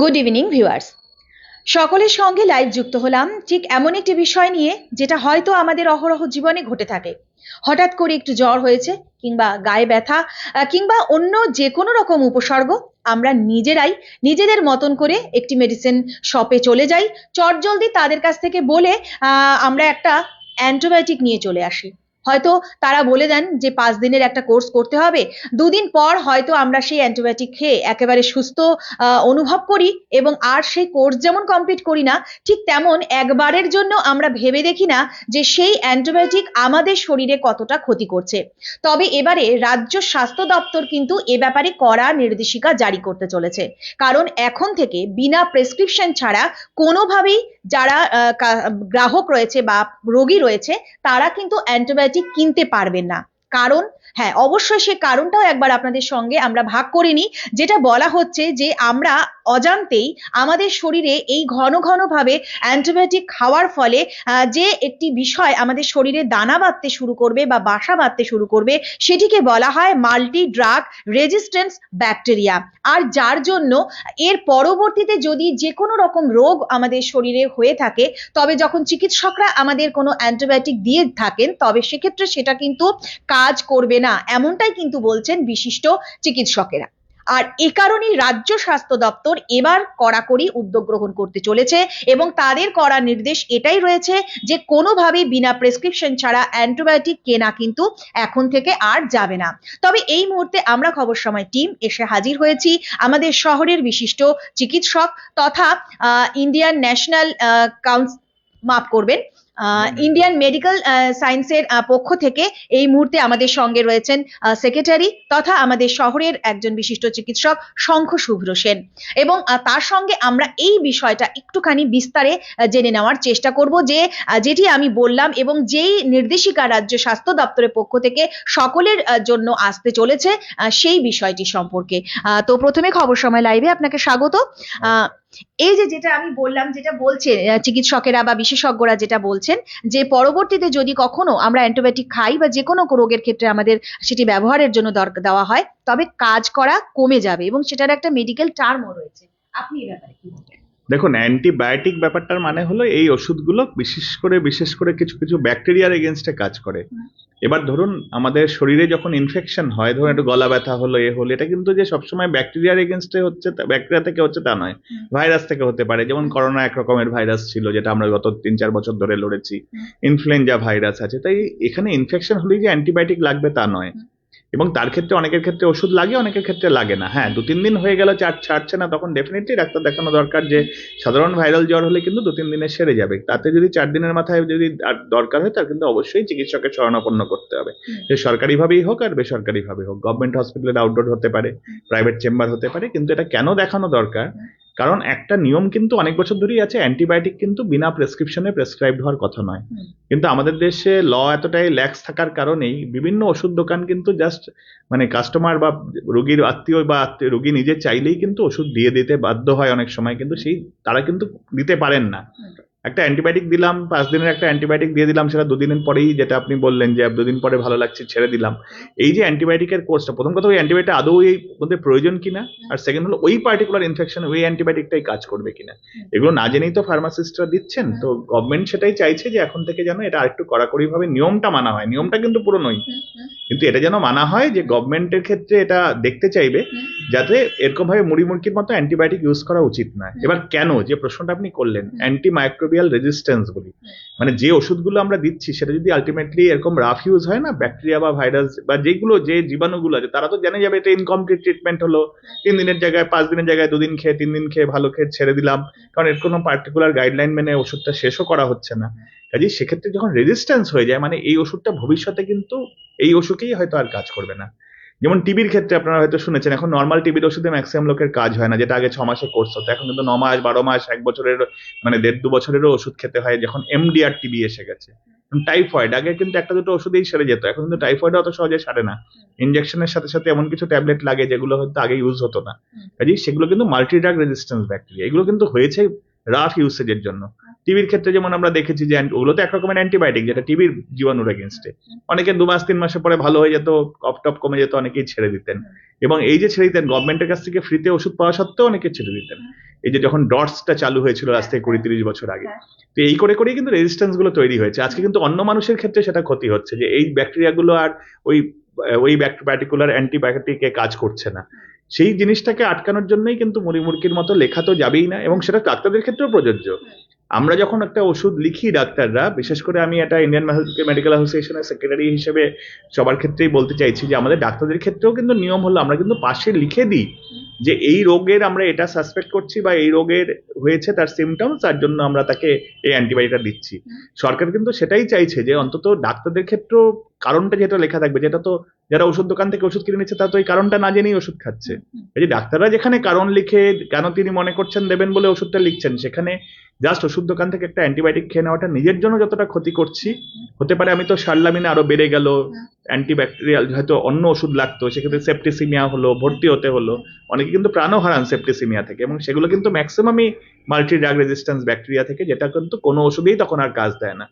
Good evening viewers সকলের সঙ্গে live যুক্ত হলাম। ঠিক এমন একটি বিষয় নিয়ে, যেটা হয়তো আমাদের অহরহ জীবনে ঘটে থাকে। হঠাৎ করে একটু জ্বর হয়েছে, কিংবা গায়ে ব্যথা কিংবা অন্য যে কোনো রকম উপসর্গ, আমরা নিজেরাই নিজেদের মতন করে একটি মেডিসিন শপে চলে যাই। চটজলদি তাদের কাছ থেকে বলে আমরা একটা অ্যান্টিবায়োটিক নিয়ে চলে আসি। হয়তো তারা বলে দেন যে পাঁচ দিনের একটা কোর্স করতে হবে। দুদিন পর হয়তো আমরা সেই অ্যান্টিবায়োটিক খেয়ে একেবারে সুস্থ অনুভব করি এবং আর সেই কোর্স যেমন কমপ্লিট করি না, ঠিক তেমন একবারের জন্য আমরা ভেবে দেখি না যে সেই অ্যান্টিবায়োটিক আমাদের শরীরে কতটা ক্ষতি করছে। তবে এবারে রাজ্য স্বাস্থ্য দপ্তর কিন্তু এ ব্যাপারে কড়া নির্দেশিকা জারি করতে চলেছে। কারণ এখন থেকে বিনা প্রেসক্রিপশন ছাড়া কোনোভাবেই যারা গ্রাহক রয়েছে বা রোগী রয়েছে তারা কিন্তু অ্যান্টিবায়োটিক কিনতে পারবেন না। কারণ হ্যাঁ অবশ্যই সে কারণটাও একবার আপনাদের সঙ্গে আমরা ভাগ করে নিই। যেটা বলা হচ্ছে যে, আমরা অজান্তেই আমাদের শরীরে এই ঘন ঘন ভাবে অ্যান্টিবায়োটিক খাওয়ার ফলে যে একটি বিষয় আমাদের শরীরে দানা বাঁধতে শুরু করবে বা বাসা বাঁধতে শুরু করবে, সেটিকে বলা হয় মাল্টি ড্রাগ রেজিস্ট্যান্স ব্যাকটেরিয়া আর যার জন্য এর পরবর্তীতে যদি যে কোনো রকম রোগ আমাদের শরীরে হয়ে থাকে, তবে যখন চিকিৎসকরা আমাদের কোনো অ্যান্টিবায়োটিক দিয়ে থাকেন, তবে সেক্ষেত্রে সেটা কিন্তু কাজ করবে না, এমনটাই কিন্তু বলছেন বিশিষ্ট চিকিৎসকেরা। আর এ কারণেই রাজ্য স্বাস্থ্য দপ্তর এবার কড়াকড়ি উদ্যোগ গ্রহণ করতে চলেছে এবং তাদের করা নির্দেশ এটাই রয়েছে যে কোনোভাবেই বিনা প্রেসক্রিপশন ছাড়া অ্যান্টিবায়োটিক কেনা কিন্তু এখন থেকে আর যাবে না। তবে এই মুহূর্তে আমরা খবর সময় টিম এসে হাজির হয়েছি আমাদের শহরের বিশিষ্ট চিকিৎসক তথা ইন্ডিয়ান ন্যাশনাল কাউন্স মাফ করবেন ইন্ডিয়ান মেডিকেল সায়েন্সের পক্ষ থেকে এই মুহূর্তে আমাদের সঙ্গে রয়েছেন সেক্রেটারি তথা আমাদের শহরের একজন বিশিষ্ট চিকিৎসক শঙ্খ শুভ্র সেন। এবং তার সঙ্গে আমরা এই বিষয়টা একটুখানি বিস্তারে জেনে নেওয়ার চেষ্টা করব যে যেটি আমি বললাম এবং যেই নির্দেশিকা রাজ্য স্বাস্থ্য দপ্তরের পক্ষ থেকে সকলের জন্য আসতে চলেছে সেই বিষয়টি সম্পর্কে। আহ, তো প্রথমে খবর সময় লাইভে আপনাকে স্বাগত। আহ, এই যে যেটা আমি বললাম, যেটা বলছে চিকিৎসকেরা বা বিশেষজ্ঞরা যেটা বলছেন, যে পরবর্তীতে যদি কখনো আমরা অ্যান্টিবায়োটিক খাই বা যে কোনো রোগের ক্ষেত্রে আমাদের সেটি ব্যবহারের জন্য দেওয়া হয়, তবে কাজ করা কমে যাবে এবং সেটার একটা মেডিকেল টার্মও রয়েছে। আপনি এ ব্যাপারে কি বলবেন? দেখুন অ্যান্টিবায়োটিক ব্যাপারটার মানে হলো এই ওষুধগুলো বিশেষ করে বিশেষ করে কিছু কিছু ব্যাকটেরিয়ার এগেনস্টে কাজ করে। এবার ধরুন আমাদের শরীরে যখন ইনফেকশন হয় ধরুন একটু গলা ব্যথা হলো এ হলো এটা কিন্তু যে সবসময় ব্যাকটেরিয়ার এগেনস্টে হচ্ছে ব্যাকটেরিয়া থেকে হচ্ছে তা নয়। ভাইরাস থেকে হতে পারে যেমন করোনা এক রকমের ভাইরাস ছিল যেটা আমরা গত তিন চার বছর ধরে লড়েছি। ইনফ্লুয়েঞ্জা ভাইরাস আছে। তাই এখানে ইনফেকশন হলেই যে অ্যান্টিবায়োটিক লাগবে তা নয়। এবং তার ক্ষেত্রে অনেকের ক্ষেত্রে ওষুধ লাগে অনেকের ক্ষেত্রে লাগে না। হ্যাঁ দু তিন দিন হয়ে গেল চার ছাড়ছে না তখন ডেফিনেটলি ডাক্তার দেখানো দরকার যে সাধারণ ভাইরাল জ্বর হলে কিন্তু দু তিন দিনে সেরে যাবে। তাতে যদি চার দিনের মাথায় যদি আর দরকার হয় তার কিন্তু অবশ্যই চিকিৎসকের শরণাপন্ন করতে হবে। সে সরকারিভাবেই হোক আর বেসরকারিভাবে হোক। গভর্নমেন্ট হসপিটালের আউটডোর হতে পারে প্রাইভেট চেম্বার হতে পারে কিন্তু এটা কেন দেখানো দরকার। কারণ একটা নিয়ম কিন্তু অনেক বছর ধরেই আছে অ্যান্টিবায়োটিক কিন্তু বিনা প্রেসক্রিপশনে প্রেসক্রাইব হওয়ার কথা নয়। কিন্তু আমাদের দেশে ল এতটাই ল্যাক্স থাকার কারণেই বিভিন্ন ওষুধ দোকান কিন্তু জাস্ট মানে কাস্টমার বা রোগীর আত্মীয় বা আত্মীয় রোগী নিজে চাইলেই কিন্তু ওষুধ দিয়ে দিতে বাধ্য হয় অনেক সময় কিন্তু সেই তারা কিন্তু দিতে পারেন না। একটা অ্যান্টিবায়োটিক দিলাম পাঁচ দিনের একটা অ্যান্টিবায়োটিক দিয়ে দিলাম সেটা দুদিনের পরেই যেটা আপনি বললেন যে দুদিন পরে ভালো লাগছে ছেড়ে দিলাম। এই যে অ্যান্টিবায়োটিকের কোর্সটা প্রথম কথা ওই অ্যান্টিবায়োটিক আদৌ এই মধ্যে প্রয়োজন কিনা? আর সেকেন্ড হলো ওই পার্টিকুলার ইনফেকশন ওই অ্যান্টিবায়োটিকটাই কাজ করবে কিনা? এগুলো না জেনেই তো ফার্মাসিস্টরা দিচ্ছেন তো গভর্নমেন্ট সেটাই চাইছে যে এখন থেকে যেন এটা আরেকটু কড়াকড়ি ভাবে নিয়মটা মানা হয়। নিয়মটা কিন্তু পুরো নয়। কিন্তু এটা যেন মানা হয় যে গভর্নমেন্টের ক্ষেত্রে এটা দেখতে চাইবে যাতে এরকম ভাবে মুড়ি মুড়কির মতো অ্যান্টিবায়োটিক ইউজ করা উচিত হুম। এবার কেন? যে প্রশ্নটা আপনি করলেন হুম। মাইক্রোবিয়াল রেজিস্ট্যান্স বলি। মানে যে ওষুধগুলো আমরা দিচ্ছি, সেটা যদি আলটিমেটলি এরকম রাফ ইউজ হয় না ব্যাকটেরিয়া বা ভাইরাস বা যেগুলো, যে জীবাণুগুলো আছে, তারা তো জেনে যাবে এটা ইনকমপ্লিট ট্রিটমেন্ট হলো। তিন দিনের জায়গায়, পাঁচ দিনের জায়গায় দুদিন খেয়ে, তিন দিন খেয়ে ভালো খেয়ে ছেড়ে দিলাম। কারণ এর কোনো পার্টিকুলার গাইডলাইন মেনে ওষুধটা শেষও করা হচ্ছে না। কাজেই সেক্ষেত্রে যখন রেজিস্ট্যান্স হয়ে যায় মানে এই ওষুধটা ভবিষ্যতে কিন্তু এই ওষুধেই হয়তো আর কাজ করবে না। যেমন টিবির ক্ষেত্রে আপনারা হয়তো শুনেছেন এখন নর্মাল টিবির ওষুধে ম্যাক্সিমাম লোকের কাজ হয় না যেটা আগে ছ মাসে কোর্স হতো। এখন কিন্তু ন মাস বারো মাস এক বছরের মানে দেড় দু বছরেরও ওষুধ খেতে হয় যখন এমডিআর টিবি এসে গেছে। টাইফয়েড আগে কিন্তু একটা দুটো ওষুধেই সেরে যেত এখন কিন্তু টাইফয়েড অত সহজে সারে না। ইনজেকশনের সাথে সাথে এমন কিছু ট্যাবলেট লাগে যেগুলো হয়তো আগে ইউজ হতো না। কাজেই সেগুলো কিন্তু মাল্টি ড্রাগ রেজিস্ট্যান্স ব্যাকটেরিয়া এগুলো কিন্তু হয়েছে রাফ ইউসেজের জন্য। টিবির ক্ষেত্রে যেমন আমরা দেখেছি যে ওগুলো তো এক রকমের অ্যান্টিবায়োটিক যেটা টিবির জীবাণুর এগেনস্টে অনেকে দু মাস তিন মাসের পরে ভালো হয়ে যেত কফ টপ কমে যেত অনেকেই ছেড়ে দিতেন। এবং এই যে ছেড়ে দিতেন গভর্নমেন্টের কাছ থেকে ফ্রিতে ওষুধ পাওয়া সত্ত্বেও অনেকে ছেড়ে দিতেন। এই যে যখন ডটসটা চালু হয়েছিল আজ থেকে কুড়ি তিরিশ বছর আগে। হ্যাঁ। তো এই করে করেই কিন্তু রেজিস্ট্যান্সগুলো তৈরি হয়েছে। আজকে কিন্তু অন্য মানুষের ক্ষেত্রে সেটা ক্ষতি হচ্ছে যে এই ব্যাকটেরিয়া গুলো আর ওই ওই পার্টিকুলার অ্যান্টিবায়োটিকে কাজ করছে না। সেই জিনিসটাকে আটকানোর জন্যই কিন্তু মুড়িমুড়কির মতো লেখা তো যাবেই না এবং সেটা ডাক্তারদের ক্ষেত্রেও প্রযোজ্য। আমরা যখন একটা ওষুধ লিখি ডাক্তাররা বিশেষ করে আমি এটা ইন্ডিয়ান মেডিকেল অ্যাসোসিয়েশনের সেক্রেটারি হিসেবে সবার ক্ষেত্রেই বলতে চাইছি যে আমাদের ডাক্তারদের ক্ষেত্রেও কিন্তু নিয়ম হলো আমরা কিন্তু পাশে লিখে দিই যে এই রোগের আমরা এটা সাসপেক্ট করছি বা এই রোগের হয়েছে তার সিমটমস তার জন্য আমরা তাকে এই অ্যান্টিবায়োটিকটা দিচ্ছি। সরকার কিন্তু সেটাই চাইছে যে অন্তত ডাক্তারদের ক্ষেত্রেও কারণটা যেটা লেখা থাকবে যেটা তো যারা ওষুধ দোকান থেকে ওষুধ কিনে নিচ্ছে তারা তো এই কারণটা না জেনেই ওষুধ খাচ্ছে। এই যে ডাক্তাররা যেখানে কারণ লিখে কেন তিনি মনে করছেন দেবেন বলে ওষুধটা লিখছেন সেখানে জাস্ট ওষুধ দোকান থেকে একটা অ্যান্টিবায়োটিক খেয়ে নেওয়াটা নিজের জন্য যতটা ক্ষতি করছি হতে পারে আমি তো সারলামিনে আরও বেড়ে গেল অ্যান্টিব্যাকটেরিয়াল হয়তো অন্য ওষুধ লাগতো সেক্ষেত্রে সেপ্টিসিমিয়া হলো ভর্তি হতে হলো অনেকে কিন্তু প্রাণও হারান সেপ্টিসিমিয়া থেকে এবং সেগুলো কিন্তু ম্যাক্সিমামই মাল্টি ড্রাগ রেজিস্ট্যান্স ব্যাকটেরিয়া থেকে যেটা কিন্তু কোনো ওষুধেই তখন আর কাজ দেয় না।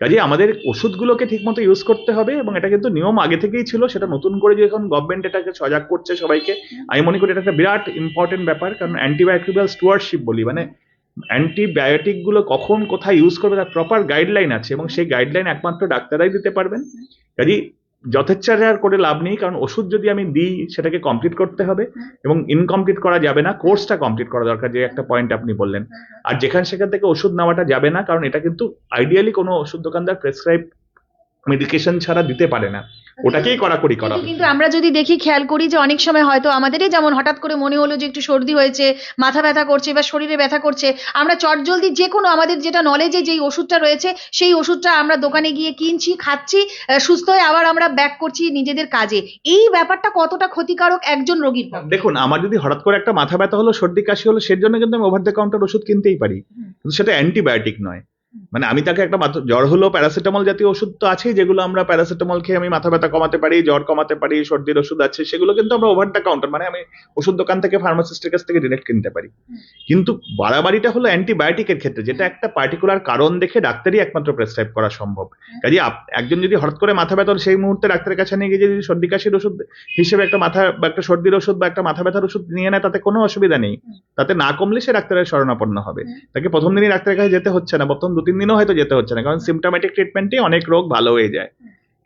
কাজে আমাদের ওষুধগুলোকে ঠিকমতো ইউজ করতে হবে এবং এটা কিন্তু নিয়ম আগে থেকেই ছিল সেটা নতুন করে যে এখন গভর্নমেন্ট এটাকে সজাগ করছে সবাইকে আমি মনে করি এটা একটা বিরাট ইম্পর্টেন্ট ব্যাপার কারণ অ্যান্টিবায়োটিক্যাল স্টুয়ারশিপ বলি মানে অ্যান্টিবায়োটিকগুলো কখন কোথায় ইউজ করবে তার প্রপার গাইডলাইন আছে এবং সেই গাইডলাইন একমাত্র ডাক্তাররাই দিতে পারবেন। কাজেই যথেচ্ছাচার করে লাভ নেই কারণ ওষুধ যদি আমি দিই সেটাকে কমপ্লিট করতে হবে এবং ইনকমপ্লিট করা যাবে না কোর্সটা কমপ্লিট করা দরকার যে একটা পয়েন্ট আপনি বললেন। আর যেখান সেখান থেকে ওষুধ নেওয়াটা যাবে না কারণ এটা কিন্তু আইডিয়ালি কোনো ওষুধ দোকানদার প্রেসক্রাইব মেডিকেশন ছাড়া দিতে পারে না। ওটাকেই কড়াকড়ি করা কিন্তু কিন্তু আমরা যদি দেখি খেয়াল করি যে অনেক সময় হয়তো আমাদেরই যেমন হঠাৎ করে মনে হলো যে একটু সর্দি হয়েছে মাথা ব্যথা করছে বা শরীরে ব্যথা করছে আমরা চটজলদি যে কোনো আমাদের যেটা নলেজে যেই ওষুধটা রয়েছে সেই ওষুধটা আমরা দোকানে গিয়ে কিনছি খাচ্ছি সুস্থ হয়ে আবার আমরা ব্যাক করছি নিজেদের কাজে। এই ব্যাপারটা কতটা ক্ষতিকারক একজন রোগীর দেখুন আমার যদি হঠাৎ করে একটা মাথা ব্যথা হলো সর্দি কাশি হলো সের জন্য কিন্তু আমি ওভার দ্য কাউন্টার ওষুধ কিনতেই পারি। কিন্তু সেটা অ্যান্টিবায়োটিক নয়। মানে আমি তাকে একটা মাথা- জ্বর হলো প্যারাসিটামল জাতীয় ওষুধ তো আছেই যেগুলো আমরা প্যারাসিটামল খেয়ে আমি মাথা ব্যথা কমাতে পারি জ্বর কমাতে পারি সর্দির ওষুধ আছে সেগুলো কিন্তু আমরা ওভার দ্য কাউন্টার মানে আমি ওষুধ দোকান থেকে ফার্মাসিস্টের কাছ থেকে ডিরেক্ট কিনতে পারি। কিন্তু বাড়াবাড়িটা হলো অ্যান্টিবায়োটিকের ক্ষেত্রে যেটা একটা পার্টিকুলার কারণ দেখে ডাক্তারই একমাত্র প্রেসক্রাইব করা সম্ভব। কাজে একজন যদি হঠাৎ করে মাথা ব্যথা সেই মুহূর্তে ডাক্তারের কাছে নিয়ে গিয়ে যদি সর্দি কাশির ওষুধ হিসেবে একটা মাথা বা একটা সর্দির ওষুধ বা একটা মাথা ব্যথার ওষুধ নিয়ে নেয় তাতে কোনো অসুবিধা নেই। তাতে না কমলে সে ডাক্তারের শরণাপন্ন হবে। তাকে প্রথম দিনই ডাক্তারের কাছে যেতে হচ্ছে না প্রথম দু তিন দিনও হয়তো যেতে হচ্ছে না কারণ সিমটোম্যাটিক ট্রিটমেন্টে অনেক রোগ ভালো হয়ে যায়।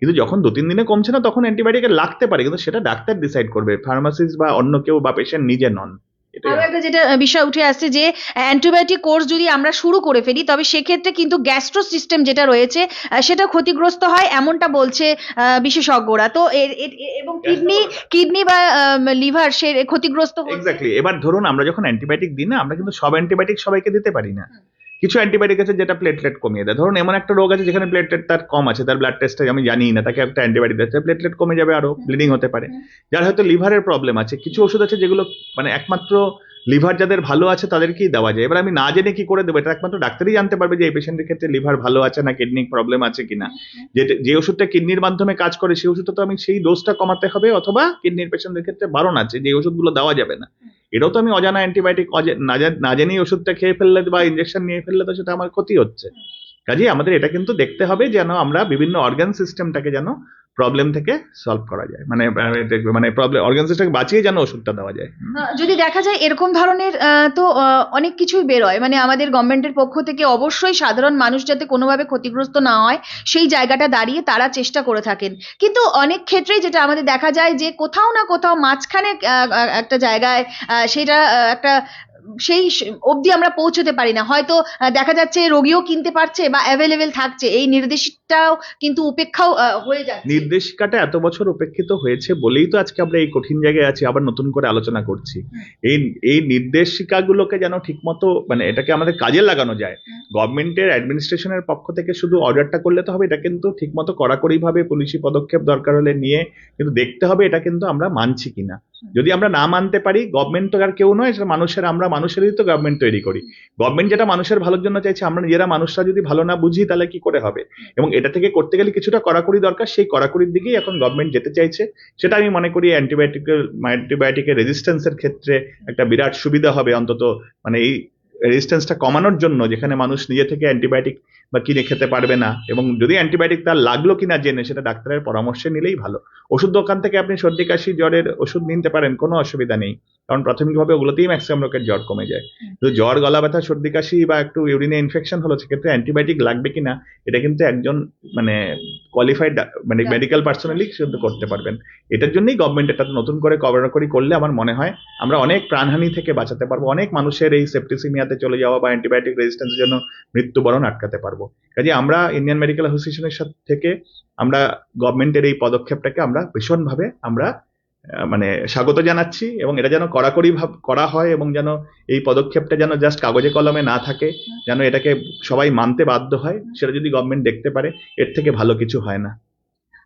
কিন্তু যখন দু তিন দিনে কমছে না তখন অ্যান্টিবায়োটিক লাগতে পারে কিন্তু সেটা ডাক্তার ডিসাইড করবে ফার্মাসিস্ট বা অন্য কেউ বা পেশেন্ট নিজে নন। আরও একটা যেটা বিষয় উঠে আসছে যে অ্যান্টিবায়োটিক কোর্স যদি আমরা শুরু করে ফেলি তবে সেক্ষেত্রে কিন্তু গ্যাস্ট্রো সিস্টেম যেটা রয়েছে সেটা ক্ষতিগ্রস্ত হয় এমনটা বলছে বিশেষজ্ঞরা। তো এবং কিডনি কিডনি বা লিভার সে ক্ষতিগ্রস্ত এক্স্যাক্টলি এবার ধরুন আমরা যখন অ্যান্টিবায়োটিক দিই না আমরা কিন্তু সব অ্যান্টিবায়োটিক সবাইকে দিতে পারি না। কিছু অ্যান্টিবায়োটিক আছে যেটা প্লেটলেট কমিয়ে দেয়। ধরুন এমন একটা রোগ আছে যেখানে প্লেটলেট তার কম আছে তার ব্লাড টেস্টে আমি জানি না তাকে একটা অ্যান্টিবায়োটিক দিচ্ছে প্লেটলেট কমে যাবে আরও ব্লিডিং হতে পারে। যার হয়তো লিভারের প্রবলেম আছে কিছু ওষুধ আছে যেগুলো মানে একমাত্র লিভার যাদের ভালো আছে তাদেরকেই দেওয়া যায়। এবার আমি না জেনে কি করে দেবো? এটা একমাত্র ডাক্তারই জানতে পারবে যে এই পেশেন্টের ক্ষেত্রে লিভার ভালো আছে না কিডনি প্রবলেম আছে কিনা। যে যে ওষুধটা কিডনির মাধ্যমে কাজ করে সেই ওষুধটা তো আমি সেই ডোজটা কমাতে হবে অথবা কিডনির পেশেন্টের ক্ষেত্রে বারণ আছে যে ওষুধগুলো দেওয়া যাবে না। এটাও তো আমি অজানা অ্যান্টিবায়োটিক না জেনেই ওষুধটা খেয়ে ফেললে বা ইঞ্জেকশন নিয়ে ফেললে তো সেটা আমার ক্ষতি হচ্ছে। কাজেই আমাদের এটা কিন্তু দেখতে হবে যেন আমরা বিভিন্ন অর্গান সিস্টেমটাকে যেন প্রবলেম থেকে সলভ করা যায়। মানে মানে প্রবলেম অর্গান সিস্টেমকে বাঁচিয়ে যেন ওষুধটা দেওয়া যায়। যদি দেখা যায় এরকম ধরনের তো অনেক কিছুই বেরোয়। মানে আমাদের গভর্নমেন্টের পক্ষ থেকে অবশ্যই সাধারণ মানুষ যাতে কোনোভাবে ক্ষতিগ্রস্ত না হয়, সেই জায়গাটা দাঁড়িয়ে তারা চেষ্টা করে থাকেন। কিন্তু অনেক ক্ষেত্রেই যেটা আমাদের দেখা যায় যে কোথাও না কোথাও মাঝখানে একটা জায়গায় সেটা একটা সেই অবধি আমরা পৌঁছতে পারি না। হয়তো দেখা যাচ্ছে রোগীও কিনতে পারছে বা অ্যাভেলেবেল থাকছে। এই নির্দেশিতটাও কিন্তু উপেক্ষাও হয়ে যাচ্ছে। নির্দেশিকাটা এত বছর উপেক্ষিত হয়েছে বলেই তো আজকে আমরা এই কঠিন জায়গায় আছি আবার নতুন করে আলোচনা করছি। এই এই নির্দেশিকাগুলোকে যেন ঠিকমতো মানে এটাকে আমাদের কাজে লাগানো যায়। গভর্নমেন্টের অ্যাডমিনিস্ট্রেশনের পক্ষ থেকে শুধু অর্ডারটা করলে তো হবে এটা কিন্তু ঠিকমতো কড়াকড়ি ভাবে পুলিশি পদক্ষেপ দরকার হলে নিয়ে কিন্তু দেখতে হবে এটা কিন্তু আমরা মানছি কিনা। যদি আমরা না মানতে পারি গভর্নমেন্ট তো আর কেউ নয়, সেটা মানুষের, আমরা মানুষেরই তো গভর্নমেন্ট তৈরি করি। গভর্নমেন্ট যেটা মানুষের ভালোর জন্য চাইছে, আমরা নিজেরা মানুষরা যদি ভালো না বুঝি, তাহলে কি করে হবে? এবং এটা থেকে করতে গেলে কিছুটা কড়াকড়ি দরকার, সেই কড়াকড়ির দিকেই এখন গভর্নমেন্ট যেতে চাইছে। সেটা আমি মনে করি অ্যান্টিবায়োটিক অ্যান্টিবায়োটিকের রেজিস্ট্যান্সের ক্ষেত্রে একটা বিরাট সুবিধা হবে অন্তত মানে এই রেজিস্ট্যান্সটা কমানোর জন্য, যেখানে মানুষ নিজে থেকে অ্যান্টিবায়োটিক বা কিনে খেতে পারবে না এবং যদি অ্যান্টিবায়োটিক তার লাগল কিনা জেনে সেটা ডাক্তারের পরামর্শে নিলেই ভালো। ওষুধ দোকান থেকে আপনি সর্দি কাশি জ্বরের ওষুধ নিতে পারেন কোনো অসুবিধা নেই। কারণ প্রাথমিকভাবে ওগুলোতেই ম্যাক্সিমাম লোকের জ্বর কমে যায়। তো জ্বর গলা ব্যথা সর্দি কাশি বা একটু ইউরিনে ইনফেকশন হলো সেক্ষেত্রে অ্যান্টিবায়োটিক লাগবে কিনা এটা কিন্তু একজন মানে কোয়ালিফাইড মানে. মেডিকেল পার্সোনালি কিন্তু করতে পারবেন। এটার জন্যই গভর্নমেন্ট এটা নতুন করে কভারাকরি করলে আমার মনে হয় আমরা অনেক প্রাণহানি থেকে বাঁচাতে পারব। অনেক মানুষের এই সেপ্টিসিমিয়াতে চলে যাওয়া বা অ্যান্টিবায়োটিক রেজিস্ট্যান্সের জন্য মৃত্যুবরণ আটকাতে পারব। কাজে আমরা ইন্ডিয়ান মেডিকেল অ্যাসোসিয়েশনের সাথে থেকে আমরা গভর্নমেন্টের এই পদক্ষেপটাকে আমরা ভীষণভাবে আমরা মানে স্বাগত জানাচ্ছি এবং এটা যেন কড়াকড়ি ভাব, করা হয় এবং যেন এই পদক্ষেপটা যেন জাস্ট কাগজে কলমে না থাকে, যেন এটাকে সবাই মানতে বাধ্য হয়, সেটা যদি গভর্নমেন্ট দেখতে পারে, এর থেকে ভালো কিছু হয় না।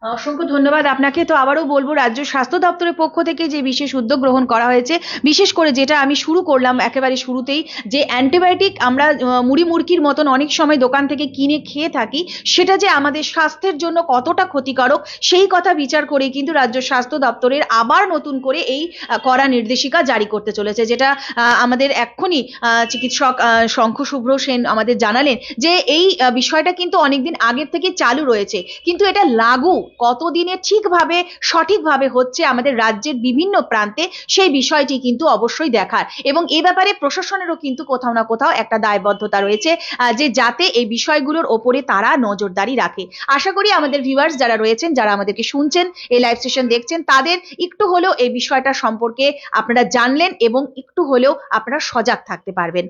অসংখ্য ধন্যবাদ আপনাকে। তো আবারও বলব, রাজ্য স্বাস্থ্য দপ্তরের পক্ষ থেকে যে বিশেষ উদ্যোগ গ্রহণ করা হয়েছে, বিশেষ করে যেটা আমি শুরু করলাম একেবারে শুরুতেই, যে অ্যান্টিবায়োটিক আমরা মুড়ি মুরকির মতন অনেক সময় দোকান থেকে কিনে খেয়ে থাকি, সেটা যে আমাদের স্বাস্থ্যের জন্য কতটা ক্ষতিকারক, সেই কথা বিচার করে কিন্তু রাজ্য স্বাস্থ্য দপ্তরের আবার নতুন করে এই কড়া নির্দেশিকা জারি করতে চলেছে, যেটা আমাদের এক্ষুনি চিকিৎসক শঙ্খ শুভ্র সেন আমাদের জানালেন যে এই বিষয়টা কিন্তু অনেকদিন আগের থেকে চালু রয়েছে, কিন্তু এটা লাগু কতদিনে ঠিকভাবে, সঠিকভাবে হচ্ছে আমাদের রাজ্যের বিভিন্ন প্রান্তে সেই বিষয়টি কিন্তু অবশ্যই দেখার। এবং এ ব্যাপারে প্রশাসনেরও কিন্তু কোথাও না কোথাও একটা দায়বদ্ধতা রয়েছে যে যাতে এই বিষয়গুলোর ওপরে তারা নজরদারি রাখে। আশা করি আমাদের ভিউয়ার্স যারা রয়েছেন, যারা আমাদেরকে শুনছেন, এই লাইভ সেশন দেখছেন, তাদের একটু হলেও এই বিষয়টা সম্পর্কে আপনারা জানলেন এবং একটু হলেও আপনারা সজাগ থাকতে পারবেন।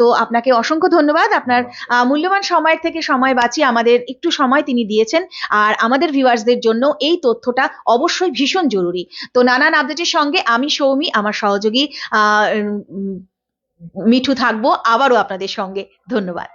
তো আপনাকে অসংখ্য ধন্যবাদ। আপনার মূল্যবান সময়ের থেকে সময় বাঁচিয়ে আমাদের একটু সময় তিনি দিয়েছেন। আর আমাদের ভিউয়ার্সদের জন্য এই তথ্যটা অবশ্যই ভীষণ জরুরি। তো নানান আপডেটের সঙ্গে আমি সৌমি, আমার সহযোগী মিঠু থাকব। আবারও আপনাদের সঙ্গে। ধন্যবাদ।